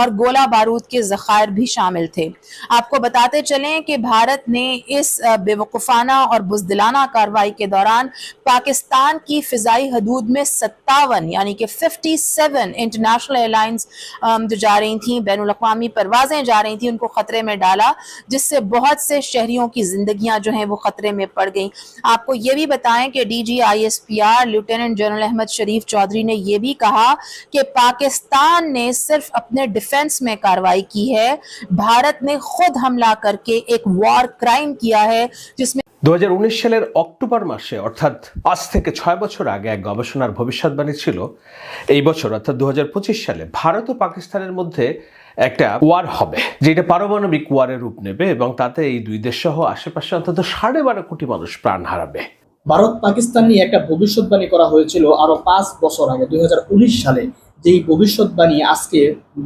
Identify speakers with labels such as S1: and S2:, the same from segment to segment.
S1: اور گولہ بارود کے ذخائر بھی شامل تھے۔ آپ کو بتاتے چلیں کہ بھارت نے اس بے وقفانہ اور بزدلانہ کاروائی کے دوران پاکستان کی فضائی حدود میں ستاون یعنی کہ ففٹی سیون انٹرنیشنل ایئرلائنز جو جا رہی تھیں، بین الاقوامی پروازیں جا رہی تھیں، ان کو خطرے میں ڈالا، جس سے بہت سے شہریوں کی زندگیاں جو ہیں وہ خطرے میں پڑ گئیں۔ آپ کو یہ بھی بتائیں کہ ڈی جی آئی ایس پی آر، لیوٹیننٹ جنرل احمد شریف چودری نے یہ بھی کہا کہ پاکستان نے صرف اپنے ڈیف defence में कार्रवाई की है भारत ने खुद हमला करके एक वॉर क्राइम किया है जिसमें
S2: দু সালের অক্টোবর মাসে অর্থাৎ আজ থেকে ছয় বছর আগে এক গবেষণার ভবিষ্যৎবাণী ছিল এই বছর অর্থাৎ দু সালে ভারত ও পাকিস্তানের মধ্যে একটা ওয়ার হবে যেটা পারমাণবিক ওয়ারের রূপ নেবে এবং তাতে এই দুই দেশ সহ আশেপাশে অন্তত সাড়ে বারো কোটি মানুষ প্রাণ হারাবে
S3: ভারত পাকিস্তান নিয়ে একটা ভবিষ্যৎবাণী করা হয়েছিল আরো পাঁচ বছর আগে দুই সালে যেই ভবিষ্যৎবাণী আজকে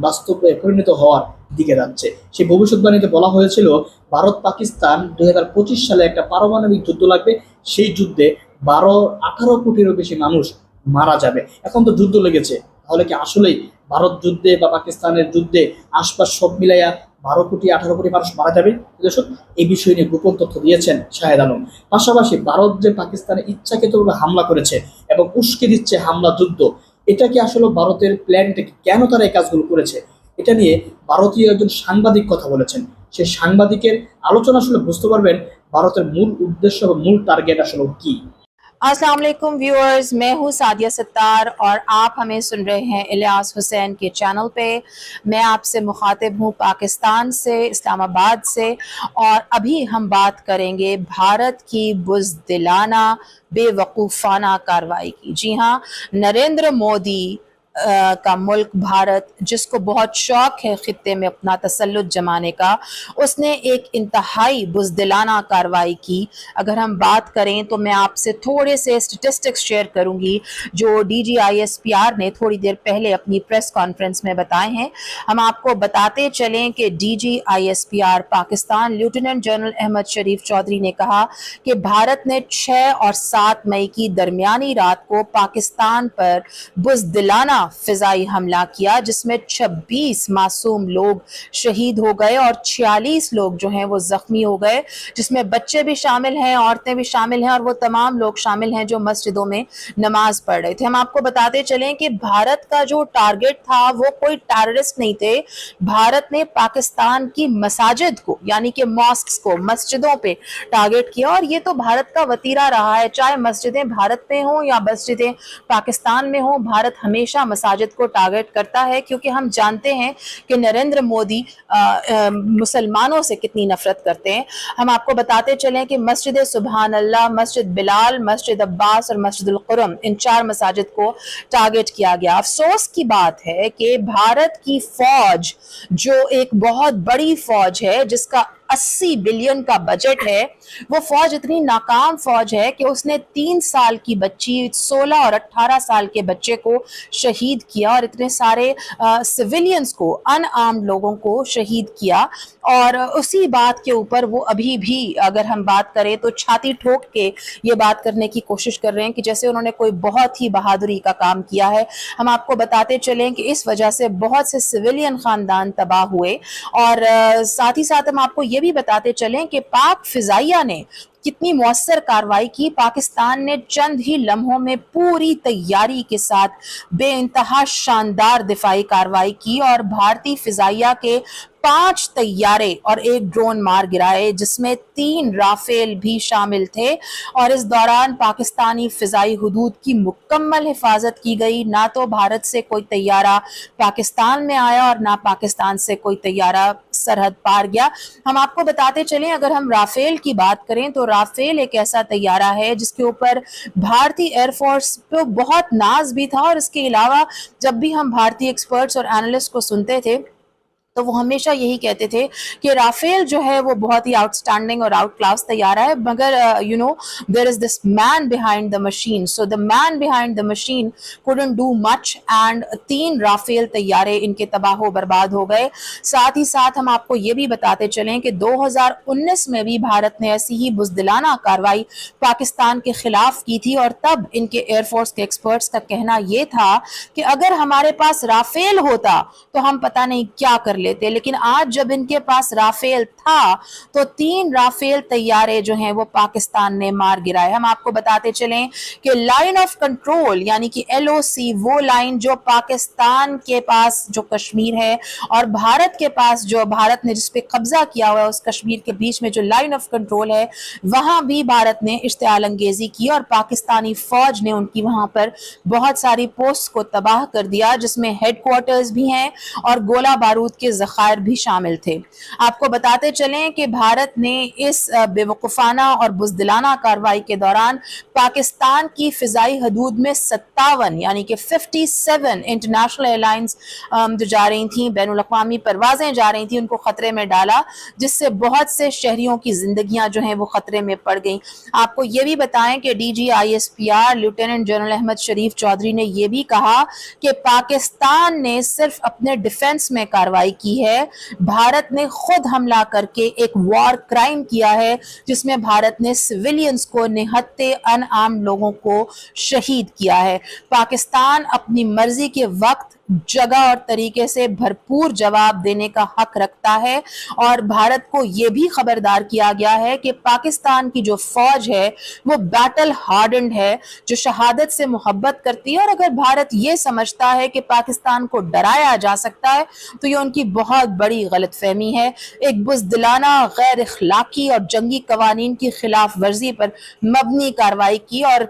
S3: বাস্তবে পরিণত হওয়ার দিকে যাচ্ছে। সেই ভবিষ্যৎবাণীতে বলা হয়েছিল, ভারত পাকিস্তান দুই হাজার পঁচিশ সালে একটা পারমাণবিক যুদ্ধ লাগবে। সেই যুদ্ধে বারো, আঠারো কোটিরও বেশি মানুষ মারা যাবে। এখন তো যুদ্ধ লেগেছে। তাহলে কি আসলেই ভারত যুদ্ধে বা পাকিস্তানের যুদ্ধে আশপাশ সব মিলাইয়া বারো কোটি, আঠারো কোটি মানুষ মারা যাবে? দর্শক এই বিষয় নিয়ে গোপন তথ্য দিয়েছেন শাহেদ আলম। পাশাপাশি ভারত যে পাকিস্তানে ইচ্ছাকৃতভাবে হামলা করেছে এবং উস্কে দিচ্ছে হামলা যুদ্ধ এটা কি আসলে ভারতের প্ল্যানটাকে কেন তারা এই কাজগুলো করেছে? এটা নিয়ে ভারতীয় একজন সাংবাদিক কথা বলেছেন। সেই সাংবাদিকের আলোচনা আসলে বুঝতে পারবেন ভারতের মূল উদ্দেশ্য বা মূল টার্গেট আসলে কি।
S1: السلام علیکم ویورز، میں ہوں سعدیہ ستار اور آپ ہمیں سن رہے ہیں الیاس حسین کے چینل پہ۔ میں آپ سے مخاطب ہوں پاکستان سے، اسلام آباد سے۔ اور ابھی ہم بات کریں گے بھارت کی بزدلانہ، بے وقوفانہ کاروائی کی۔ جی ہاں نریندر مودی کا ملک بھارت، جس کو بہت شوق ہے خطے میں اپنا تسلط جمانے کا، اس نے ایک انتہائی بزدلانہ کاروائی کی۔ اگر ہم بات کریں تو میں آپ سے تھوڑے سے اسٹیٹسٹکس شیئر کروں گی، جو ڈی جی آئی ایس پی آر نے تھوڑی دیر پہلے اپنی پریس کانفرنس میں بتائے ہیں۔ ہم آپ کو بتاتے چلیں کہ ڈی جی آئی ایس پی آر پاکستان لیوٹیننٹ جنرل احمد شریف چودھری نے کہا کہ بھارت نے چھ اور سات مئی کی درمیانی رات کو پاکستان پر بزدلانہ فضائی حملہ کیا، جس میں چھبیس معصوم لوگ شہید ہو گئے اور چھیالیس لوگ جو ہیں وہ زخمی ہو گئے، جس میں بچے بھی شامل ہیں، عورتیں بھی شامل ہیں اور وہ تمام لوگ شامل ہیں جو مسجدوں میں نماز پڑھ رہے تھے۔ ہم آپ کو بتاتے چلیں کہ بھارت کا جو ٹارگٹ تھا، وہ کوئی ٹیررسٹ نہیں تھے۔ بھارت نے پاکستان کی مساجد کو یعنی کہ ماسکس کو، مسجدوں پہ ٹارگٹ کیا اور یہ تو بھارت کا وطیرہ رہا ہے۔ چاہے مسجدیں بھارت میں ہوں یا مسجدیں پاکستان میں ہوں، بھارت ہمیشہ مساجد کو ٹارگٹ کرتا ہے، کیونکہ ہم جانتے ہیں کہ نریندر مودی مسلمانوں سے کتنی نفرت کرتے ہیں۔ ہم آپ کو بتاتے چلیں کہ مسجد سبحان اللہ، مسجد بلال، مسجد عباس اور مسجد القرم، ان چار مساجد کو ٹارگٹ کیا گیا۔ افسوس کی بات ہے کہ بھارت کی فوج، جو ایک بہت بڑی فوج ہے، جس کا اسی بلین کا بجٹ ہے۔ وہ فوج اتنی ناکام فوج ہے کہ اس نے تین سال کی بچی، سولہ اور اٹھارہ سال کے بچے کو شہید کیا اور اتنے سارے سیویلینز کو ان آم لوگوں کو شہید کیا۔ اور اسی بات کے اوپر وہ ابھی بھی اگر ہم بات کریں تو چھاتی ٹھوک کے یہ بات کرنے کی کوشش کر رہے ہیں کہ جیسے انہوں نے کوئی بہت ہی بہادری کا کام کیا ہے۔ ہم آپ کو بتاتے چلیں کہ اس وجہ سے بہت سے سیویلین خاندان تباہ ہوئے۔ اور ساتھ ہی ساتھ ہم آپ کو یہ یہ بھی بتاتے چلیں کہ پاک فضائیہ نے کتنی مؤثر کاروائی کی، پاکستان نے چند ہی لمحوں میں پوری تیاری کے ساتھ بے انتہا شاندار دفاعی کاروائی کی اور بھارتی فضائیہ کے پانچ تیارے اور ایک ڈرون مار گرائے، جس میں تین رافیل بھی شامل تھے اور اس دوران پاکستانی فضائی حدود کی مکمل حفاظت کی گئی۔ نہ تو بھارت سے کوئی طیارہ پاکستان میں آیا اور نہ پاکستان سے کوئی تیارہ سرحد پار گیا۔ ہم آپ کو بتاتے چلیں، اگر ہم رافیل کی بات کریں تو رافیل ایک ایسا طیارہ ہے، جس کے اوپر بھارتی ایئر فورس پہ بہت ناز بھی تھا اور اس کے علاوہ جب بھی ہم بھارتی ایکسپرٹس اور اینالسٹ کو سنتے تھے تو وہ ہمیشہ یہی کہتے تھے کہ رافیل جو ہے وہ بہت ہی آؤٹسٹینڈنگ اور آؤٹ کلاس تیارہ ہے، مگر یو نو دیر از دس مین بہائنڈ دا مشین سو دا مین بہائنڈ دا مشین کوڈن ڈو مچ اینڈ تین رافیل تیارے ان کے تباہ و برباد ہو گئے۔ ساتھ ہی ساتھ ہم آپ کو یہ بھی بتاتے چلیں کہ دو ہزار انیس میں بھی بھارت نے ایسی ہی بزدلانہ کاروائی پاکستان کے خلاف کی تھی اور تب ان کے ایئر فورس کے ایکسپرٹس کا کہنا یہ تھا کہ اگر ہمارے پاس رافیل ہوتا تو ہم پتہ نہیں کیا کر لیں لیتے لیکن آج جب ان کے پاس رافیل تھا، تو تین رافیل تیارے جو ہیں وہ پاکستان نے مار گرائے۔ ہم آپ کو بتاتے چلیں کہ لائن آف کنٹرول یعنی کہ ایل او سی وہ لائن جو پاکستان کے پاس جو کشمیر ہے اور بھارت کے پاس جو بھارت نے جس پہ قبضہ کیا ہوا ہے، اس کشمیر کے بیچ میں جو لائن آف کنٹرول ہے، وہاں بھی بھارت نے اشتعال انگیزی کی اور پاکستانی فوج نے ان کی وہاں پر بہت ساری پوسٹ کو تباہ کر دیا، جس میں ہیڈ کوارٹرز بھی ہیں اور گولہ بارود کے ذخائر بھی شامل تھے۔ آپ کو بتاتے چلیں کہ بھارت نے اس بیوقفانہ اور بزدلانہ کاروائی کے دوران پاکستان کی فضائی حدود میں ستاون یعنی کہ ففٹی سیون انٹرنیشنل ایئر لائنز جو جا رہی تھیں، بین الاقوامی پروازیں جا رہی تھیں، ان کو خطرے میں ڈالا، جس سے بہت سے شہریوں کی زندگیاں جو ہیں وہ خطرے میں پڑ گئیں۔ آپ کو یہ بھی بتائیں کہ ڈی جی آئی ایس پی آر، لیوٹیننٹ جنرل احمد شریف چودھری نے یہ بھی کہا کہ پاکستان نے صرف اپنے ڈیفنس میں کاروائی کی کی ہے۔ بھارت نے خود حملہ کر کے ایک وار کرائم کیا ہے، جس میں بھارت نے سویلینز کو نہتے ان عام لوگوں کو شہید کیا ہے۔ پاکستان اپنی مرضی کے وقت جگہ اور طریقے سے بھرپور جواب دینے کا حق رکھتا ہے اور بھارت کو یہ بھی خبردار کیا گیا ہے کہ پاکستان کی جو فوج ہے وہ بیٹل ہارڈنڈ ہے، جو شہادت سے محبت کرتی ہے اور اگر بھارت یہ سمجھتا ہے کہ پاکستان کو ڈرایا جا سکتا ہے، تو یہ ان کی بہت بڑی غلط فہمی ہے۔ ایک بزدلانہ، غیر اخلاقی اور جنگی قوانین کی خلاف ورزی پر مبنی کاروائی کی اور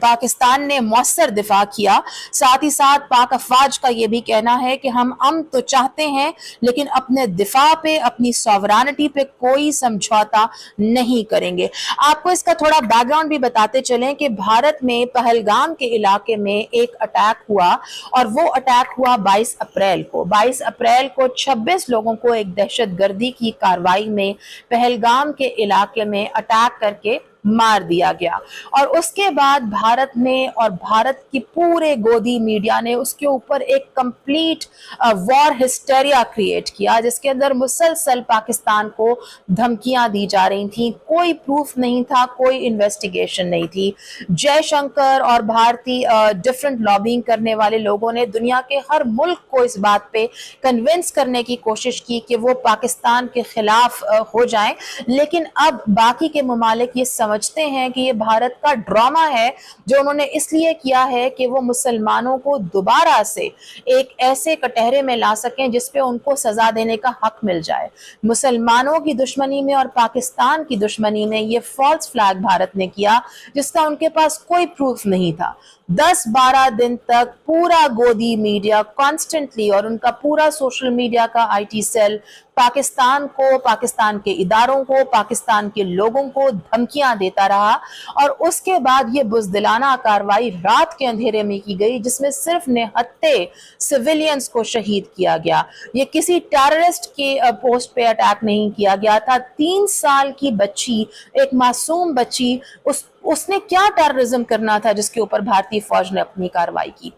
S1: پاکستان نے مؤثر دفاع کیا۔ ساتھ ہی ساتھ پاک افواج کا یہ بھی کہنا ہے کہ ہم ام تو چاہتے ہیں، لیکن اپنے دفاع پہ، اپنی سوورانٹی پہ کوئی سمجھوتا نہیں کریں گے۔ آپ کو اس کا تھوڑا بیک گراؤنڈ بھی بتاتے چلیں کہ بھارت میں پہلگام کے علاقے میں ایک اٹیک ہوا اور وہ اٹیک ہوا بائیس اپریل کو۔ بائیس اپریل کو چھبیس لوگوں کو ایک دہشت گردی کی کاروائی میں پہلگام کے علاقے میں اٹیک کر کے مار دیا گیا۔ اور اس کے بعد بھارت نے اور بھارت کی پورے گودی میڈیا نے اس کے اوپر ایک کمپلیٹ وار ہسٹیریا کریٹ کیا، جس کے اندر مسلسل پاکستان کو دھمکیاں دی جا رہی تھیں۔ کوئی پروف نہیں تھا، کوئی انویسٹیگیشن نہیں تھی۔ جے شنکر اور بھارتی ڈیفرنٹ لابینگ کرنے والے لوگوں نے دنیا کے ہر ملک کو اس بات پہ کنونس کرنے کی کوشش کی کہ وہ پاکستان کے خلاف ہو جائیں۔ لیکن اب باقی کے ممالک یہ سمجھ سمجھتے ہیں کہ یہ بھارت کا ڈراما ہے جو انہوں نے اس لیے کیا ہے کہ وہ مسلمانوں کو دوبارہ سے ایک ایسے کٹہرے میں لا سکیں جس پہ ان کو سزا دینے کا حق مل جائے۔ مسلمانوں کی دشمنی میں اور پاکستان کی دشمنی میں یہ فالس فلاگ بھارت نے کیا جس کا ان کے پاس کوئی پروف نہیں تھا۔ دس بارہ دن تک پورا گودی میڈیا کانسٹنٹلی اور ان کا پورا سوشل میڈیا کا آئی ٹی سیل پاکستان کو، پاکستان کے اداروں کو، پاکستان کے لوگوں کو دھمکیاں دیتا رہا اور اس کے بعد یہ بزدلانہ کاروائی رات کے اندھیرے میں کی گئی، جس میں صرف نہتے سویلینز کو شہید کیا گیا۔ یہ کسی ٹیررسٹ کے پوسٹ پہ اٹیک نہیں کیا گیا تھا۔ تین سال کی بچی، ایک معصوم بچی، اس اس نے کیا ٹیررزم کرنا تھا جس کے اوپر بھارتی فوج نے اپنی کاروائی کی؟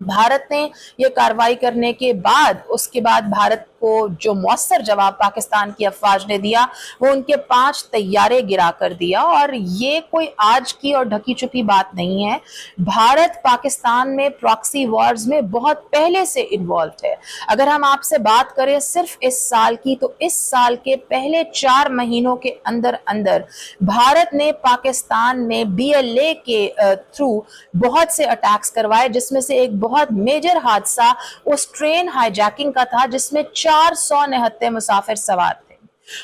S1: بھارت نے یہ کاروائی کرنے کے بعد، اس کے بعد بھارت کو جو مؤثر جواب پاکستان کی افواج نے دیا، وہ ان کے پانچ تیارے گرا کر دیا۔ اور یہ کوئی آج کی اور ڈھکی چھپی بات نہیں ہے۔ بھارت پاکستان میں پراکسی وارز میں بہت پہلے سے انوالوڈ ہے۔ اگر ہم آپ سے بات کریں صرف اس سال کی، تو اس سال کے پہلے چار مہینوں کے اندر اندر بھارت نے پاکستان میں بی ایل اے کے تھرو بہت سے اٹیکس کروائے، جس میں سے ایک بہت میجر حادثہ، اس ٹرین ہائی جیکنگ کا تھا، جس میں چار چار سو نہتے مسافر سوار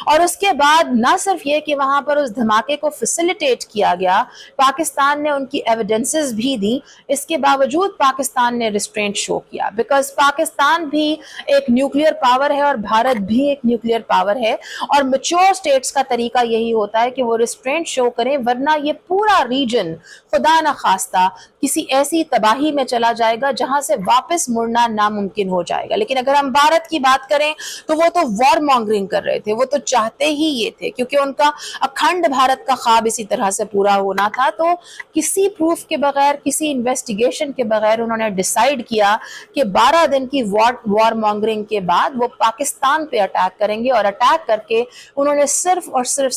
S1: اور اس کے بعد نہ صرف یہ کہ وہاں پر اس دھماکے کو فسیلیٹیٹ کیا گیا، پاکستان نے ان کی ایویڈنسز بھی دی، اس کے باوجود پاکستان نے ریسٹرینٹ شو کیا۔ بیکاز پاکستان بھی ایک نیوکلئر پاور ہے اور بھارت بھی ایک نیوکلئر پاور ہے۔ اور میچور سٹیٹس کا طریقہ یہی ہوتا ہے کہ وہ ریسٹرینٹ شو کریں، ورنہ یہ پورا ریجن خدا نخواستہ کسی ایسی تباہی میں چلا جائے گا جہاں سے واپس مڑنا ناممکن ہو جائے گا۔ لیکن اگر ہم بھارت کی بات کریں تو وہ تو وار مانگرنگ کر رہے تھے، وہ تو چاہتے ہی یہ تھے، کیونکہ ان کا اکھنڈ بھارت کا خواب اسی طرح سے پورا ہونا تھا۔ تو کسی پروف کے بغیر، کسی انویسٹیگیشن کے بغیر انہوں نے ڈیسائیڈ کیا کہ بارہ دن کی وار مانگرنگ کے بعد وہ پاکستان پہ اٹیک کریں گے اور اٹیک
S2: کر کے انہوں
S1: نے صرف اور صرف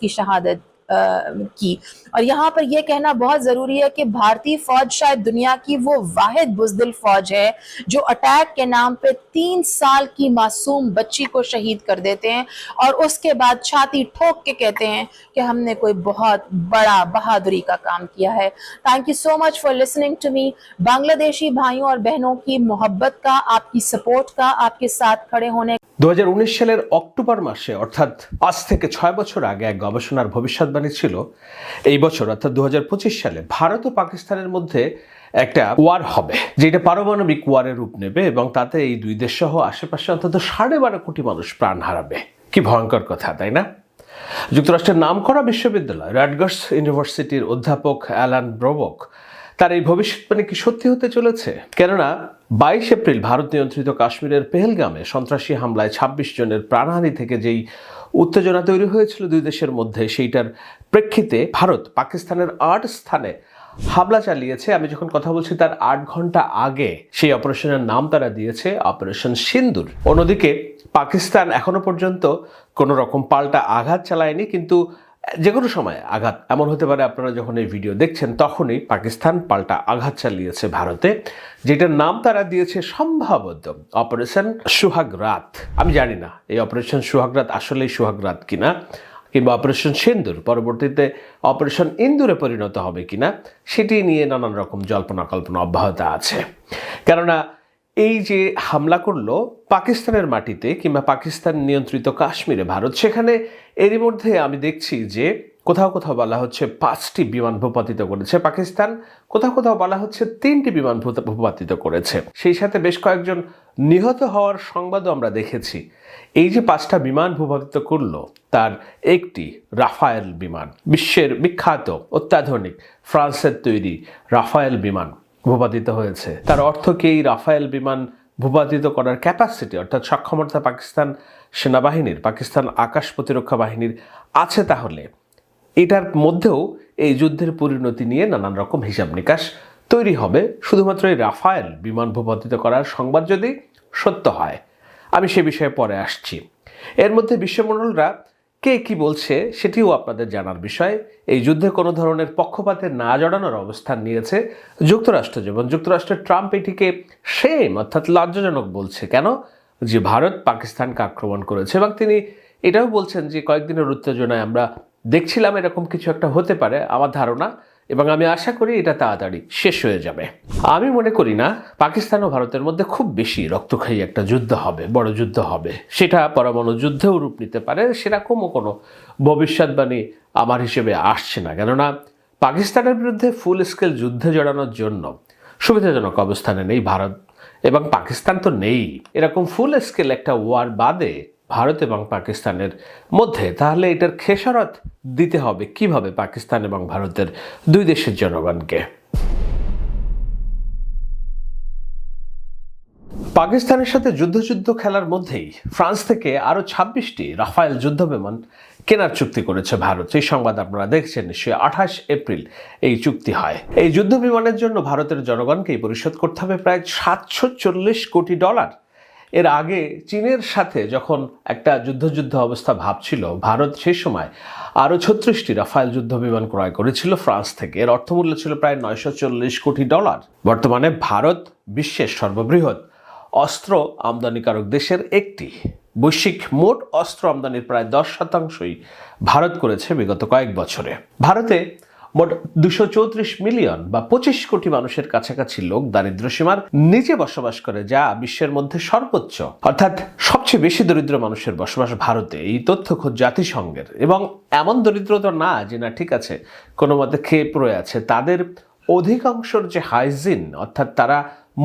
S1: کی شہادت کی۔ اور یہاں پر یہ کہنا بہت ضروری ہے کہ بھارتی فوج شاید دنیا کی وہ واحد بزدل فوج ہے جو اٹیک کے نام پہ تین سال کی معصوم بچی کو شہید کر دیتے ہیں اور اس کے بعد چھاتی ٹھوک کے کہتے ہیں کہ ہم نے کوئی بہت بڑا بہادری کا کام کیا ہے۔ تھینک یو سو مچ فار لسننگ ٹو می بنگلہ دیشی بھائیوں اور بہنوں کی محبت کا، آپ کی سپورٹ کا، آپ کے ساتھ کھڑے ہونے
S2: دو ہزار انیس سال اکٹوبر মাসে অর্থাৎ আজ থেকে ছয় বছর আগে এক গবেষণার ভবিষ্যৎবাণী ছিল এই বছর, অর্থাৎ দু সালে, ভারত ও পাকিস্তানের মধ্যে একটা ওয়ার হবে, যেটা পারমাণবিক ওয়ারের রূপ নেবে এবং তাতে এই দুই দেশ সহ আশেপাশে অন্তত সাড়ে বারো কোটি মানুষ প্রাণ হারাবে। কি ভয়ঙ্কর কথা, তাই না? যুক্তরাষ্ট্রের নামকরা বিশ্ববিদ্যালয় র্যাডগার্স ইউনিভার্সিটির অধ্যাপক অ্যালান ব্রবক, তার এই ভবিষ্যৎবাণী কি সত্যি হতে চলেছে? কেননা, বাইশ এপ্রিল ভারত নিয়ন্ত্রিত কাশ্মীরের পেহেলগামে সন্ত্রাসী হামলায় ছাব্বিশ জনের প্রাণহানি থেকে যেই উত্তেজনা তৈরি হয়েছিল দুই দেশের মধ্যে। সেইটার প্রেক্ষিতে ভারত পাকিস্তানের আট স্থানে হামলা চালিয়েছে। আমি যখন কথা বলছি তার আট ঘণ্টা আগে সেই অপারেশনের নাম তারা দিয়েছে, অপারেশন সিন্দুর। অন্যদিকে পাকিস্তান এখনও পর্যন্ত কোনো রকম পাল্টা আঘাত চালায়নি, কিন্তু যে কোনো সময় আঘাত। এমন হতে পারে আপনারা যখন এই ভিডিও দেখছেন, তখনই পাকিস্তান পাল্টা আঘাত চালিয়েছে ভারতে, যেটার নাম তারা দিয়েছে সম্ভবত অপারেশন সুহাগ রাত। আমি জানি না, এই অপারেশন সুহাগ রাত আসলেই সুহাগ রাত কিনা, কিংবা অপারেশন সিন্দুর পরবর্তীতে অপারেশন ইন্দুরে পরিণত হবে কিনা, সেটি নিয়ে নানান রকম জল্পনা কল্পনা অব্যাহত আছে। কেননা এই যে হামলা করল পাকিস্তানের মাটিতে কিংবা পাকিস্তান নিয়ন্ত্রিত কাশ্মীরে ভারত, সেখানে এরই মধ্যে আমি দেখছি যে কোথাও কোথাও বলা হচ্ছে পাঁচটি বিমান ভূপাতিত করেছে পাকিস্তান, কোথাও কোথাও বলা হচ্ছে তিনটি বিমান ভূপাতিত করেছে। সেই সাথে বেশ কয়েকজন নিহত হওয়ার সংবাদও আমরা দেখেছি। এই যে পাঁচটা বিমান ভূপাতিত করল, তার একটি রাফায়েল বিমান, বিশ্বের বিখ্যাত অত্যাধুনিক ফ্রান্সের তৈরি রাফায়েল বিমান। ভূপাতিত হয়েছে। তার অর্থ কি? এই রাফায়েল বিমান ভূপাতিত করার ক্যাপাসিটি অর্থাৎ সক্ষমতা পাকিস্তান সেনাবাহিনীর, পাকিস্তান আকাশ প্রতিরক্ষা বাহিনীর আছে তাহলে। এটার মধ্যেও এই যুদ্ধের পরিণতি নিয়ে নানান রকম হিসাব নিকাশ তৈরি হবে। শুধুমাত্র এই রাফায়েল বিমান ভূপাতিত করার সংবাদ যদি সত্য হয়। আমি সে বিষয়ে পরে আসছি। এর মধ্যে বিশ্বমণ্ডলরা কে কি বলছে সেটিও আপনাদের জানার বিষয়। এই যুদ্ধে কোনো ধরনের পক্ষপাতে না জড়ানোর অবস্থান নিয়েছে যুক্তরাষ্ট্র যেমন। যুক্তরাষ্ট্রের ট্রাম্প এটিকে সেম অর্থাৎ লজ্জাজনক বলছে। কেন? যে ভারত পাকিস্তানকে আক্রমণ করেছে এবং তিনি এটাও বলছেন যে কয়েকদিনের উত্তেজনায় আমরা দেখছিলাম এরকম কিছু একটা হতে পারে। আমার ধারণা এবং আমি আশা করি এটা তাড়াতাড়ি শেষ হয়ে যাবে। আমি মনে করি না, পাকিস্তান ও ভারতের মধ্যে খুব বেশি রক্তক্ষয়ী একটা যুদ্ধ হবে, বড় যুদ্ধ হবে। সেটা পরমাণু যুদ্ধেও রূপ নিতে পারে, সেরকমও কোনো ভবিষ্যৎবাণী আমার হিসেবে আসছে না। কেননা, পাকিস্তানের বিরুদ্ধে ফুল স্কেল যুদ্ধে জড়ানোর জন্য সুবিধাজনক অবস্থানে নেই ভারত, এবং পাকিস্তান তো নেই। এরকম ফুল স্কেল একটা ওয়ার বাদে ভারত এবং পাকিস্তানের মধ্যে। তাহলে এটার খেসারত দিতে হবে কীভাবে পাকিস্তান এবং ভারতের দুই দেশের জনগণকে? পাকিস্তানের সাথে যুদ্ধ যুদ্ধ খেলার মধ্যেই ফ্রান্স থেকে আরও ছাব্বিশটি রাফায়েল যুদ্ধ বিমান কেনার চুক্তি করেছে ভারত। এই সংবাদ আপনারা দেখছেন, নিশ্চয়ই আঠাশ এপ্রিল এই চুক্তি হয়। এই যুদ্ধ বিমানের জন্য ভারতের জনগণকেই পরিশোধ করতে হবে প্রায় সাতশো চল্লিশ কোটি ডলার। এর আগে চীনের সাথে যখন একটা যুদ্ধযুদ্ধ যুদ্ধ অবস্থা ভাবছিল, ভারত সেই সময় আরও ছত্রিশটি রাফায়েল যুদ্ধ বিমান ক্রয় করেছিল ফ্রান্স থেকে। এর অর্থমূল্য ছিল প্রায় নয়শো চল্লিশ কোটি ডলার। বর্তমানে ভারত বিশ্বের সর্ববৃহৎ অস্ত্র আমদানিকারক দেশের একটি। বৈশ্বিক মোট অস্ত্র আমদানির প্রায় দশ শতাংশই ভারত করেছে বিগত কয়েক বছরে। ভারতে মোট দুশো চৌত্রিশ মিলিয়ন বা পঁচিশ কোটি মানুষের কাছাকাছি লোক দারিদ্র সীমার নিচে বসবাস করে, যা বিশ্বের মধ্যে সর্বোচ্চ। অর্থাৎ সবচেয়ে বেশি দরিদ্র মানুষের বসবাস ভারতে, এই তথ্য খোঁজ জাতিসংঘের। এবং এমন দরিদ্র তো না, যে না, ঠিক আছে, কোনো মতে খেয়ে পড়ে আছে। তাদের অধিকাংশর যে হাইজিন, অর্থাৎ তারা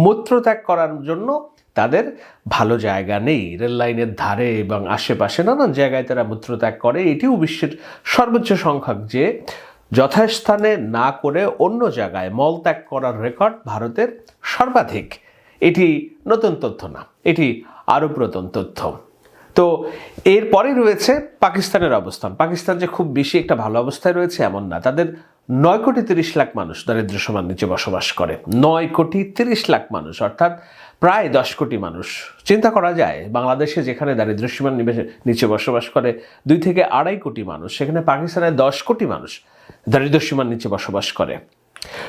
S2: মূত্রত্যাগ করার জন্য তাদের ভালো জায়গা নেই। রেল লাইনের ধারে এবং আশেপাশে নানান জায়গায় তারা মূত্রত্যাগ করে। এটিও বিশ্বের সর্বোচ্চ সংখ্যক যে যথাস্থানে না করে অন্য জায়গায় মলত্যাগ করার রেকর্ড ভারতের সর্বাধিক। এটি নতুন তথ্য না, এটি আরও পুরাতন তথ্য। তো এরপরে রয়েছে পাকিস্তানের অবস্থান। পাকিস্তান যে খুব বেশি একটা ভালো অবস্থায় রয়েছে এমন না। তাদের নয় কোটি তিরিশ লাখ মানুষ দারিদ্র সীমার নিচে বসবাস করে। নয় কোটি তিরিশ লাখ মানুষ, অর্থাৎ প্রায় দশ কোটি মানুষ। চিন্তা করা যায়, বাংলাদেশে যেখানে দারিদ্র সীমার নিবে- নিচে বসবাস করে দুই থেকে আড়াই কোটি মানুষ, সেখানে পাকিস্তানে দশ কোটি মানুষ দারিদ্র সীমার নিচে বসবাস করে।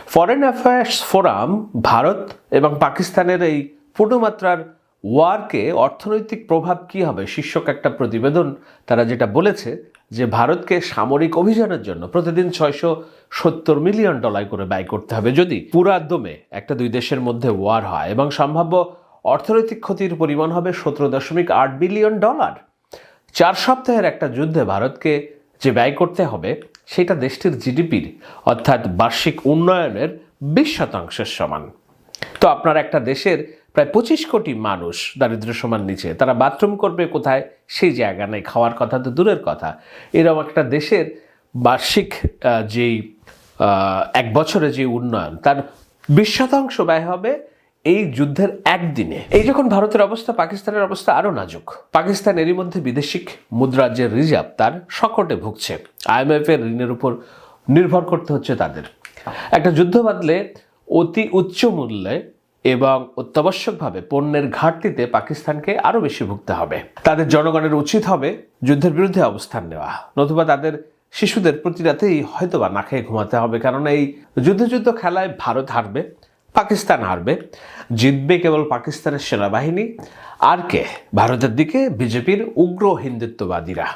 S2: ফরেন অ্যাফেয়ার্স ফোরাম ভারত এবং পাকিস্তানের এই পূর্ণমাত্রার ওয়ারকে অর্থনৈতিক প্রভাব কি হবে, শীর্ষক একটা প্রতিবেদন তারা যেটা বলেছে যে ভারতকে সামরিক অভিযানের জন্য প্রতিদিন ছয়শো সত্তর মিলিয়ন ডলার করে ব্যয় করতে হবে যদি পুরাদমে একটা দুই দেশের মধ্যে ওয়ার হয় এবং সম্ভাব্য অর্থনৈতিক ক্ষতির পরিমাণ হবে সতেরো দশমিক আট বিলিয়ন ডলার। চার সপ্তাহের একটা যুদ্ধে ভারতকে যে ব্যয় করতে হবে সেটা দেশটির জিডিপির, অর্থাৎ বার্ষিক উন্নয়নের বিশ শতাংশের সমান। তো আপনার একটা দেশের প্রায় পঁচিশ কোটি মানুষ দারিদ্র সমান নিচে, তারা বাথরুম করবে কোথায়? সেই জায়গা নেই, খাওয়ার কথা তো দূরের কথা। এরকম একটা দেশের বার্ষিক যেই এক বছরে যে উন্নয়ন, তার বিশ শতাংশ ব্যয় হবে এই যুদ্ধের একদিনে। এই যখন ভারতের অবস্থা, পাকিস্তানের অবস্থা আরও নাজুক। পাকিস্তান এরই মধ্যে বিদেশিক মুদ্রার যে রিজার্ভ তার সকটে ভুগছে। আইএমএফ এর ঋণের উপর নির্ভর করতে হচ্ছে তাদের। একটা যুদ্ধ বাদলে অতি উচ্চ মূল্যে এবং অত্যাবশ্যকভাবে পণ্যের ঘাটতিতে পাকিস্তানকে আরও বেশি ভুগতে হবে। তাদের জনগণের উচিত হবে যুদ্ধের বিরুদ্ধে অবস্থান নেওয়া। নতুবা তাদের শিশুদের প্রতি রাতেই হয়তোবা না খেয়ে ঘুমাতে হবে, কারণ এই যুদ্ধ যুদ্ধ খেলায় ভারত হারবে। পাকিস্তান হারবে, জিতবে কেবল পাকিস্তানের সেনাবাহিনী, আর কে? ভারতের দিকে বিজেপির উগ্র হিন্দুত্ববাদীরা।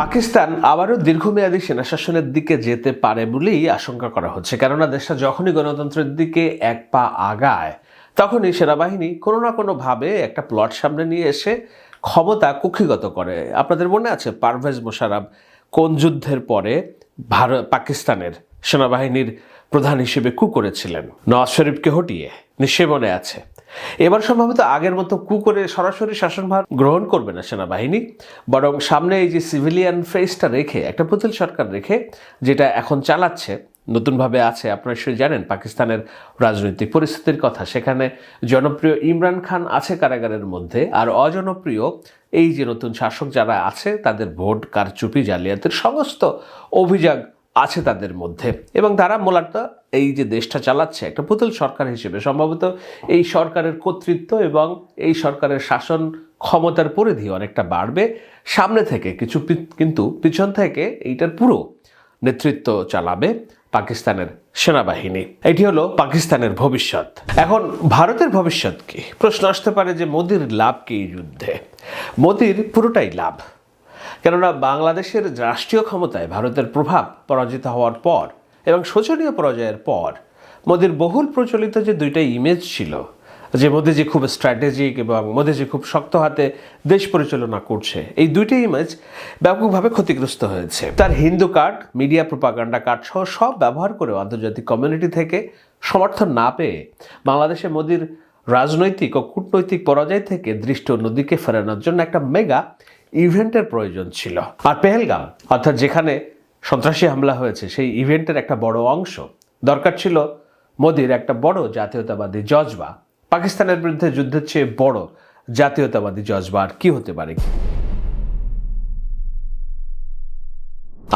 S2: পাকিস্তান আবারও দীর্ঘমেয়াদী সেনা শাসনের দিকে যেতে পারে বলেই আশঙ্কা করা হচ্ছে, কেননা দেশটা যখনই গণতন্ত্রের দিকে এক পা আগায়, তখনই সেনাবাহিনী কোনো না কোনোভাবে একটা প্লট সামনে নিয়ে এসে ক্ষমতা কুক্ষিগত করে। আপনাদের মনে আছে পারভেজ মোশারফ কোন যুদ্ধের পরে ভারত, পাকিস্তানের সেনাবাহিনীর প্রধান হিসেবে কু করেছিলেন? নওয়াজ শরীফকে হটিয়ে নিশ্চয় মনে আছে। এবার সম্ভবত আগের মতো কু করে সরাসরি শাসনভার গ্রহণ করবে না সেনাবাহিনী। বরং সামনে এই যে সিভিলিয়ান ফেসটা রেখে, একটা পুতুল সরকার রেখে, যেটা এখন চালাচ্ছে নতুনভাবে আছে। আপনারা নিশ্চয়ই জানেন পাকিস্তানের রাজনৈতিক পরিস্থিতির কথা। সেখানে জনপ্রিয় ইমরান খান আছে কারাগারের মধ্যে। আর অজনপ্রিয় এই যে নতুন শাসক যারা আছে, তাদের ভোট কারচুপি জালিয়াতির সমস্ত অভিযোগ আছে তাদের মধ্যে। এবং তারা মূলত এই যে দেশটা চালাচ্ছে, একটা পুতুল সরকার হিসেবে। সম্ভবত এই সরকারের কর্তৃত্ব এবং এই সরকারের শাসন ক্ষমতার পরিধি অনেকটা বাড়বে। সামনে থেকে, কিছু কিন্তু পিছন থেকে এইটার পুরো নেতৃত্ব চালাবে। পাকিস্তানের সেনাবাহিনী। এটি হলো পাকিস্তানের ভবিষ্যৎ। এখন ভারতের ভবিষ্যৎ কি? প্রশ্ন আসতে পারে যে মোদির লাভ কি যুদ্ধে? মোদির পুরোটাই লাভ। কেননা বাংলাদেশের রাষ্ট্রীয় ক্ষমতায় ভারতের প্রভাব পরাজিত হওয়ার পর এবং শোচনীয় পরাজয়ের পর মোদির বহুল প্রচলিত যে দুইটা ইমেজ ছিল যে মোদিজি খুব স্ট্র্যাটেজিক এবং মোদিজি খুব শক্ত হাতে দেশ পরিচালনা করছে। এই দুইটি ইমেজ ব্যাপকভাবে ক্ষতিগ্রস্ত হয়েছে। তার Hindu card media propaganda card সহ সব ব্যবহার করে আন্তর্জাতিক কমিউনিটি থেকে সমর্থন না পেয়ে বাংলাদেশে মোদির রাজনৈতিক ও কূটনৈতিক পরাজয় থেকে দৃষ্টি অন্যদিকে ফেরানোর জন্য একটা মেগা ইভেন্টের প্রয়োজন ছিল। আর পেহেলগাম, অর্থাৎ যেখানে সন্ত্রাসী হামলা হয়েছে, সেই ইভেন্টের একটা বড় অংশ। দরকার ছিল মোদির একটা বড় জাতীয়তাবাদী জজবা। পাকিস্তানের বিরুদ্ধে যুদ্ধের চেয়ে বড় জাতীয়তাবাদী জজবা আর কি হতে পারে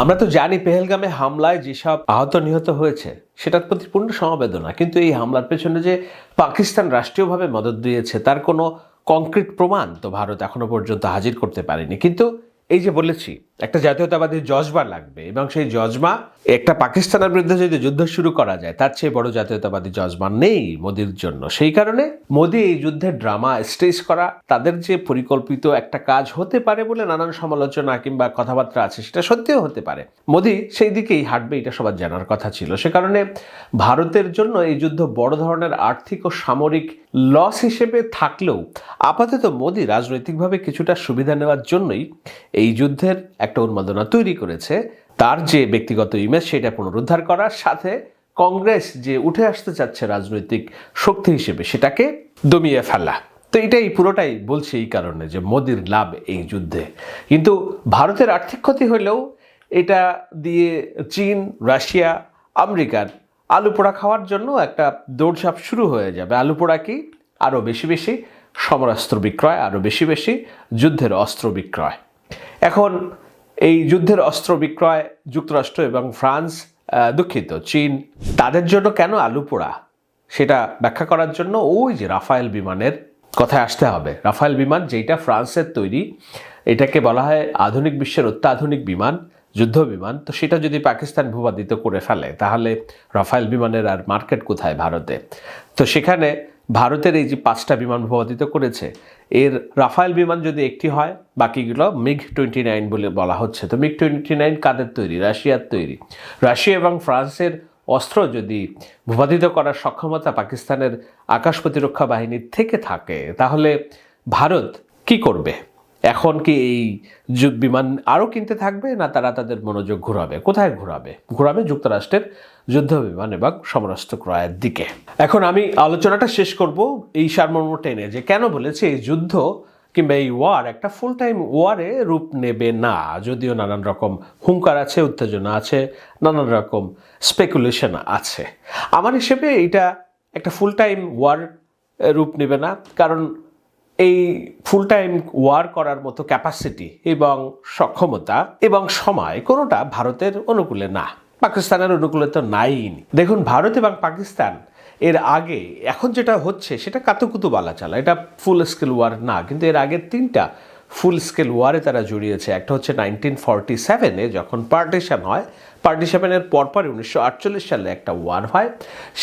S2: আমরা তো জানি পেহেলগামে হামলায় যেসব আহত নিহত হয়েছে, সেটার প্রতি পূর্ণ সমবেদনা। কিন্তু এই হামলার পেছনে যে পাকিস্তান রাষ্ট্রীয়ভাবে মদত দিয়েছে, তার কোনো কংক্রিট প্রমাণ তো ভারত এখনও পর্যন্ত হাজির করতে পারেনি। কিন্তু এই যে বলেছি একটা জাতীয়তাবাদী জজবা লাগবে এবং সেই জজমা একটা পাকিস্তানের বিরুদ্ধে যদি যুদ্ধ শুরু করা যায়, তার চেয়ে বড় জাতীয়তাবাদী জজমা নেই মোদির জন্য। সেই কারণে মোদি এই যুদ্ধের ড্রামা স্টেজ করা, তাদের যে পরিকল্পিত একটা কাজ হতে পারে বলে নানান সমালোচনা কিংবা কথাবার্তা আছে, সেটা সত্যিও হতে পারে। মোদি সেই দিকেই হাঁটবে, এটা সবার জানার কথা ছিল। সে কারণে ভারতের জন্য এই যুদ্ধ বড় ধরনের আর্থিক ও সামরিক লস হিসেবে থাকলেও আপাতত মোদি রাজনৈতিকভাবে কিছুটা সুবিধা নেওয়ার জন্যই এই যুদ্ধের একটা উন্মাদনা তৈরি করেছে। তার যে ব্যক্তিগত ইমেজ সেটা পুনরুদ্ধার করার সাথে কংগ্রেস যে উঠে আসতে চাচ্ছে রাজনৈতিক শক্তি হিসেবে সেটাকে দমিয়ে ফেলা। তো এটাই পুরোটাই বলছি এই কারণে যে মোদির লাভ এই যুদ্ধে। কিন্তু ভারতের আর্থিক ক্ষতি হলেও এটা দিয়ে চীন, রাশিয়া, আমেরিকার আলু পোড়া খাওয়ার জন্য একটা দৌড়ঝাঁপ শুরু হয়ে যাবে। আলু পোড়া কি? আরও বেশি বেশি। সমরাস্ত্র বিক্রয় আরও বেশি বেশি। যুদ্ধের অস্ত্র বিক্রয়। এখন এই যুদ্ধের অস্ত্র বিক্রয় যুক্তরাষ্ট্র এবং ফ্রান্স দুঃখিত। চীন, তাদের জন্য কেন আলু পোড়া? সেটা ব্যাখ্যা করার জন্য ওই যে রাফায়েল বিমানের কথায় আসতে হবে। রাফায়েল বিমান যেটা ফ্রান্সের তৈরি, এটাকে বলা হয় আধুনিক বিশ্বের অত্যাধুনিক বিমান, যুদ্ধ বিমান। তো সেটা যদি পাকিস্তান ভূপাদিত করে ফেলে, তাহলে রাফায়েল বিমানের আর মার্কেট কোথায় ভারতে? তো সেখানে ভারতের এই যে পাঁচটা বিমান ভূপাতিত করেছে, এর রাফায়েল বিমান যদি একটি হয়, বাকিগুলো মিগ টোয়েন্টি নাইন বলে বলা হচ্ছে। তো মিগ টোয়েন্টি নাইন কাদের তৈরি? রাশিয়ার তৈরি। রাশিয়া এবং ফ্রান্সের অস্ত্র যদি ভূপাতিত করার সক্ষমতা পাকিস্তানের আকাশ প্রতিরক্ষা বাহিনীর থেকে থাকে, তাহলে ভারত কি করবে? এখন কি এই যুদ্ধ বিমান আরও কিনতে থাকবে না তারা তাদের মনোযোগ ঘোরাবে? কোথায় ঘোরাবে? ঘোরাবে যুক্তরাষ্ট্রের যুদ্ধ বিমান এবং সমরাস্ত্র ক্রয়ের দিকে। এখন আমি আলোচনাটা শেষ করব এই সারমর্ম টেনে যে কেন বলেছে এই যুদ্ধ কিংবা এই ওয়ার একটা ফুল টাইম ওয়ারে রূপ নেবে না। যদিও নানান রকম হুঙ্কার আছে, উত্তেজনা আছে, নানান রকম স্পেকুলেশন আছে। আমার হিসেবে এটা একটা ফুল টাইম ওয়ার রূপ নেবে না। কারণ এই ফুল টাইম ওয়ার করার মতো ক্যাপাসিটি এবং সক্ষমতা এবং সময় কোনোটা ভারতের অনুকূলে না। পাকিস্তানের অনুকূলে তো নাই। দেখুন, ভারত এবং পাকিস্তান এর আগে, এখন যেটা হচ্ছে, সেটা কাতুকুতু বালা চালা এটা ফুল স্কেল ওয়ার না, কিন্তু এর আগের তিনটা ফুল স্কেল ওয়ারে তারা জড়িয়েছে। একটা হচ্ছে নাইনটিন ফর্টি সেভেনে যখন পার্টিশন হয় পার্টিশনের পরপরই উনিশশো আটচল্লিশ সালে একটা ওয়ার হয়।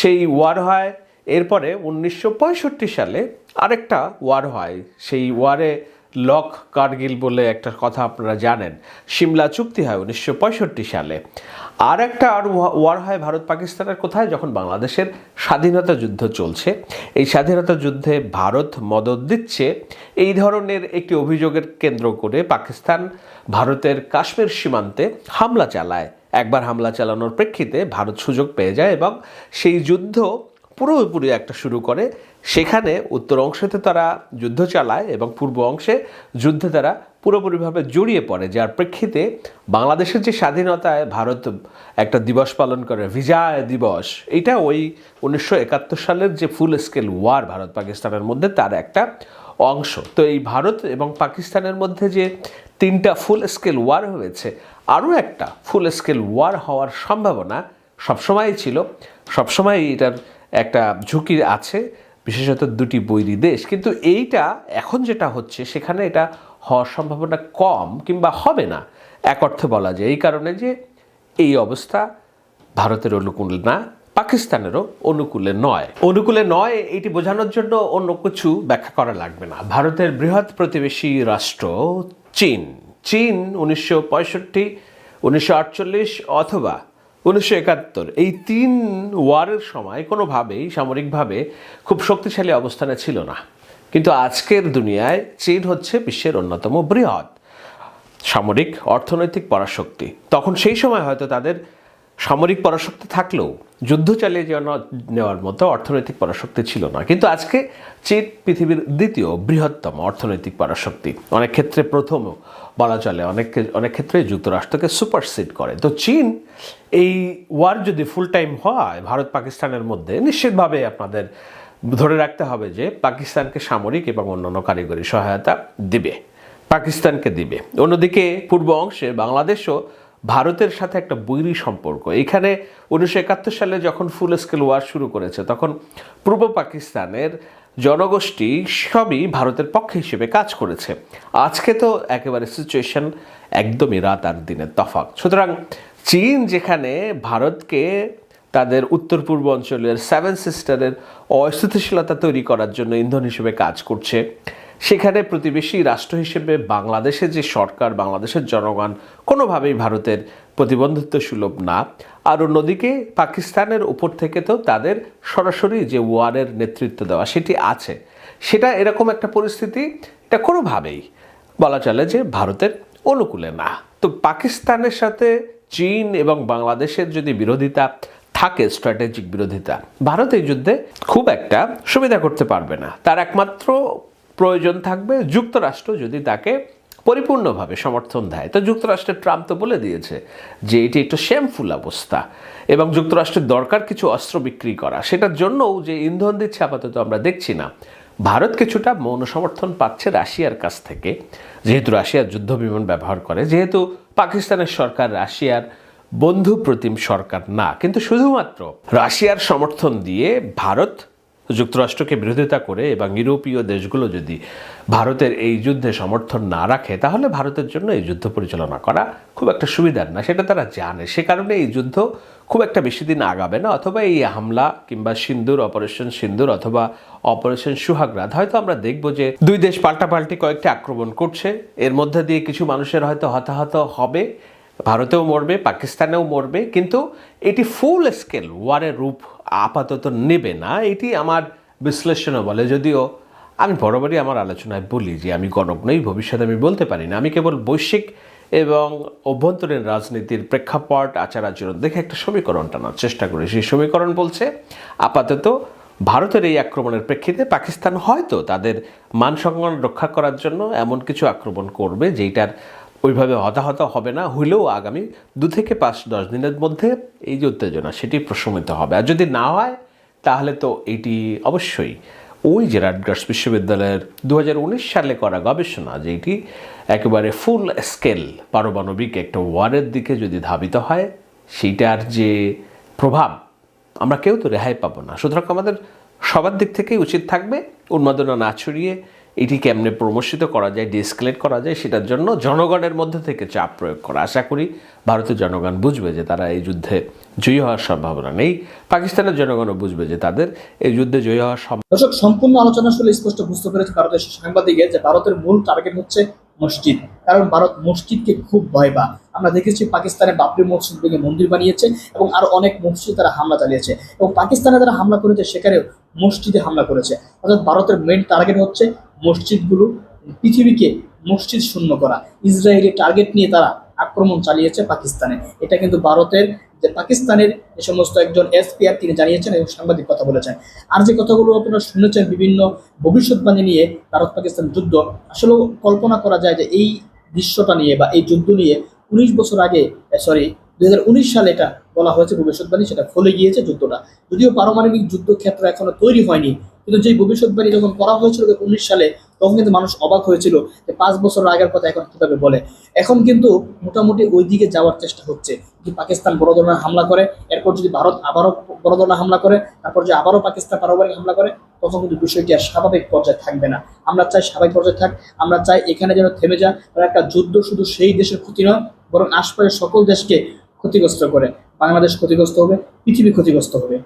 S2: সেই ওয়ার হয়, এরপরে উনিশশো পঁয়ষট্টি সালে আরেকটা ওয়ার হয়। সেই ওয়ারে লক কার্গিল বলে একটা কথা আপনারা জানেন। সিমলা চুক্তি হয় উনিশশো পঁয়ষট্টি সালে। আর একটা আর ওয়া- ওয়ার হয় ভারত পাকিস্তানের কোথায়? যখন বাংলাদেশের স্বাধীনতা যুদ্ধ চলছে। এই স্বাধীনতা যুদ্ধে ভারত মদত দিচ্ছে এই ধরনের একটি অভিযোগের কেন্দ্র করে পাকিস্তান ভারতের কাশ্মীর সীমান্তে হামলা চালায়। একবার হামলা চালানোর প্রেক্ষিতে ভারত সুযোগ পেয়ে যায় এবং সেই যুদ্ধ পুরোপুরি একটা শুরু করে সেখানে উত্তর অংশেতে তারা যুদ্ধ চালায় এবং পূর্ব অংশে যুদ্ধে তারা পুরোপুরিভাবে জড়িয়ে পড়ে, যার প্রেক্ষিতে বাংলাদেশের যে স্বাধীনতায় ভারত একটা দিবস পালন করে, বিজয় দিবস, এটা ওই উনিশশো একাত্তর সালের যে ফুল স্কেল ওয়ার ভারত পাকিস্তানের মধ্যে তার একটা অংশ। তো এই ভারত এবং পাকিস্তানের মধ্যে যে তিনটা ফুল স্কেল ওয়ার হয়েছে, আরও একটা ফুল স্কেল ওয়ার হওয়ার সম্ভাবনা সবসময়ই ছিল। সবসময় এটার একটা ঝুঁকি আছে। বিশেষত দুটি বৈরী দেশ। কিন্তু এইটা এখন যেটা হচ্ছে, সেখানে এটা হওয়ার সম্ভাবনা কম কিংবা হবে না। এক অর্থে বলা যায় এই কারণে যে এই অবস্থা ভারতের অনুকূল না, পাকিস্তানেরও অনুকূলে নয়। অনুকূলে নয় এটি বোঝানোর জন্য অন্য কিছু ব্যাখ্যা করা লাগবে না। ভারতের বৃহৎ প্রতিবেশী রাষ্ট্র চীন। চীন উনিশশো পঁয়ষট্টি, উনিশশো অথবা উনিশশো একাত্তর, এই তিন ওয়ারের সময় কোনোভাবেই, সামরিকভাবে খুব শক্তিশালী অবস্থানে ছিল না। কিন্তু আজকের দুনিয়ায় চীন হচ্ছে বিশ্বের অন্যতম বৃহৎ সামরিক অর্থনৈতিক পরাশক্তি। তখন সেই সময় হয়তো তাদের সামরিক পরাশক্তি থাকলেও যুদ্ধ চালিয়ে যাওয়া নেওয়ার মতো অর্থনৈতিক পরাশক্তি ছিল না। কিন্তু আজকে চীন পৃথিবীর দ্বিতীয় বৃহত্তম অর্থনৈতিক পরাশক্তি। অনেক ক্ষেত্রে প্রথমও বলা চলে। অনেক অনেক ক্ষেত্রে যুক্তরাষ্ট্রকে সুপারসিড করে। তো চীন এই ওয়ার যদি ফুল টাইম হয়, ভারত পাকিস্তানের মধ্যে, নিশ্চিতভাবে আপনাদের ধরে রাখতে হবে যে পাকিস্তানকে সামরিক এবং অন্যান্য কারিগরি সহায়তা দিবে। পাকিস্তানকে দিবে। অন্যদিকে পূর্ব অংশে বাংলাদেশও ভারতের সাথে একটা বৈরী সম্পর্ক। এখানে উনিশশো একাত্তর সালে যখন ফুল স্কেল ওয়ার শুরু করেছে, তখন পূর্ব পাকিস্তানের জনগোষ্ঠী সবই ভারতের পক্ষে হিসেবে কাজ করেছে। আজকে তো একেবারে সিচুয়েশন একদমই রাত আর দিনের তফাৎ। সুতরাং চীন যেখানে ভারতকে তাদের উত্তর পূর্ব অঞ্চলের সেভেন সিস্টারের অস্থিতিশীলতা তৈরি করার জন্য ইন্ধন হিসেবে কাজ করছে। সেখানে প্রতিবেশী রাষ্ট্র হিসেবে বাংলাদেশের যে সরকার, বাংলাদেশের জনগণ, কোনোভাবেই ভারতের প্রতিবন্ধত্ব সুলভ না। আর অন্যদিকে পাকিস্তানের উপর থেকে তো তাদের সরাসরি যে ওয়ারের নেতৃত্ব দেওয়া সেটি আছে। সেটা এরকম একটা পরিস্থিতি, এটা কোনোভাবেই বলা চলে যে ভারতের অনুকূলে না। তো পাকিস্তানের সাথে চীন এবং বাংলাদেশের যদি বিরোধিতা থাকে, স্ট্র্যাটেজিক বিরোধিতা, ভারত এই যুদ্ধে খুব একটা সুবিধা করতে পারবে না। তার একমাত্র প্রয়োজন থাকবে যুক্তরাষ্ট্র যদি তাকে পরিপূর্ণভাবে সমর্থন দেয়। তো যুক্তরাষ্ট্রের ট্রাম্প তো বলে দিয়েছে যে এটি একটু শ্যামফুল অবস্থা এবং যুক্তরাষ্ট্রের দরকার কিছু অস্ত্র বিক্রি করা। সেটার জন্যও যে ইন্ধন দিচ্ছে আপাতত আমরা দেখছি না। ভারত কিছুটা মৌন সমর্থন পাচ্ছে রাশিয়ার কাছ থেকে। যেহেতু রাশিয়ার যুদ্ধ বিমান ব্যবহার করে, যেহেতু পাকিস্তানের সরকার রাশিয়ার বন্ধু প্রতিম সরকার না। কিন্তু শুধুমাত্র রাশিয়ার সমর্থন দিয়ে ভারত যুক্তরাষ্ট্রকে বিরোধিতা করে এবং ইউরোপীয় দেশগুলো যদি ভারতের এই যুদ্ধে সমর্থন না রাখে, তাহলে ভারতের জন্য এই যুদ্ধ পরিচালনা করা খুব একটা সুবিধার না। সেটা তারা জানে। সে কারণে এই যুদ্ধ খুব একটা বেশি দিন আগাবে না। অথবা এই হামলা কিংবা সিন্দুর, অপারেশন সিন্দুর অথবা অপারেশন সুহাগরাত, হয়তো আমরা দেখব যে দুই দেশ পাল্টাপাল্টি কয়েকটি আক্রমণ করছে। এর মধ্যে দিয়ে কিছু মানুষের হয়তো হতাহত হবে। ভারতেও মরবে, পাকিস্তানেও মরবে, কিন্তু এটি ফুল স্কেল ওয়ারের রূপ আপাতত নেবে না। এটি আমার বিশ্লেষণও বলে, যদিও আমি বরাবরই আমার আলোচনায় বলি যে আমি গণক নই, ভবিষ্যতে আমি বলতে পারি না। আমি কেবল বৈশ্বিক এবং অভ্যন্তরীণ রাজনীতির প্রেক্ষাপট আচার আচরণ দেখে একটা সমীকরণ টানার চেষ্টা করি। সেই সমীকরণ বলছে, আপাতত ভারতের এই আক্রমণের প্রেক্ষিতে পাকিস্তান হয়তো তাদের মান সম্মান রক্ষা করার জন্য এমন কিছু আক্রমণ করবে যেটার ওইভাবে হতাহত হবে না, হইলেও আগামী দু থেকে পাঁচ, দশ দিনের মধ্যে এই যে উত্তেজনা সেটি প্রশমিত হবে। আর যদি না হয়, তাহলে তো এটি অবশ্যই ওই যে রাটগার্স বিশ্ববিদ্যালয়ের দু হাজার উনিশ সালে করা গবেষণা যে এটি একেবারে ফুল স্কেল পারমাণবিক একটা ওয়ারের দিকে যদি ধাবিত হয়, সেইটার যে প্রভাব, আমরা কেউ তো রেহাই পাবো না। সুতরাং আমাদের সবার দিক থেকেই উচিত থাকবে উন্মাদনা না ছড়িয়ে এটি কেমনে প্রমোশিত করা যায়, ডিসক্লেট করা যায়, সেটার জন্য জনগণের মধ্যে থেকে চাপ প্রয়োগ করা। আশা করি ভারতের জনগণ বুঝবে যে তারা এই যুদ্ধে জয়ী হওয়ার সম্ভাবনা নেই। পাকিস্তানের জনগণও বুঝবে যে তাদের এই যুদ্ধে জয়ী হওয়ার সম্ভাবনা
S3: সম্পূর্ণ আলোচনা শুনে স্পষ্ট বুঝতে পেরেছে ভারতের সাংবাদিকের যে ভারতের মূল টার্গেট হচ্ছে মসজিদ। কারণ ভারত মসজিদকে খুব ভয় পা আমরা দেখেছি পাকিস্তানে বাবরি মসজিদ ভেঙে মন্দির বানিয়েছে এবং আরও অনেক মসজিদ তারা হামলা চালিয়েছে এবং পাকিস্তানে যারা হামলা করেছে, সেখানেও মসজিদে হামলা করেছে। অর্থাৎ ভারতের মেন টার্গেট হচ্ছে মসজিদগুলো, পৃথিবীকে মসজিদ শূন্য করা। ইসরায়েলি টার্গেট নিয়ে তারা আক্রমণ চালিয়েছে পাকিস্তানে। এটা কিন্তু ভারতের, যে পাকিস্তানের যে সমস্ত একজন এসপিআর তিনি জানিয়েছেন এবং সাংবাদিক কথা বলেছেন। আর যে কথাগুলো আপনারা শুনেছেন বিভিন্ন ভবিষ্যৎবাণী নিয়ে ভারত পাকিস্তান যুদ্ধ আসলে কল্পনা করা যায় যে এই দৃশ্যটা নিয়ে বা এই যুদ্ধ নিয়ে উনিশ বছর আগে সরি উনিশ সালে এটা বলা হয়েছে, ভবিষ্যৎবাণী, সেটা ফলে গিয়েছে যুদ্ধটা। যদিও পারমাণবিক যুদ্ধ ক্ষেত্র এখনও তৈরি হয়নি, কিন্তু যে ভবিষ্যৎবাণী যখন করা হয়েছিল উনিশ সালে, তখন কিন্তু মানুষ অবাক হয়েছিল যে পাঁচ বছর আগের কথা এখন কীভাবে বলে। এখন কিন্তু মোটামুটি ওই দিকে যাওয়ার চেষ্টা হচ্ছে। যে পাকিস্তান বড় ধরনের হামলা করে, এরপর যদি ভারত আবারও বড় ধরনের হামলা করে, তারপর যে আবারও পাকিস্তান পারমাণবিক হামলা করে, তখন কিন্তু বিষয়টি আর স্বাভাবিক পর্যায়ে থাকবে না। আমরা চাই স্বাভাবিক পর্যায়ে থাক, আমরা চাই এখানে যেন থেমে যায় একটা যুদ্ধ শুধু সেই দেশের ক্ষতি নয়, বরং আশপাশের সকল দেশকে ক্ষতিগ্রস্ত করে। বাংলাদেশ ক্ষতিগ্রস্ত হবে পৃথিবী ক্ষতিগ্রস্ত হবে।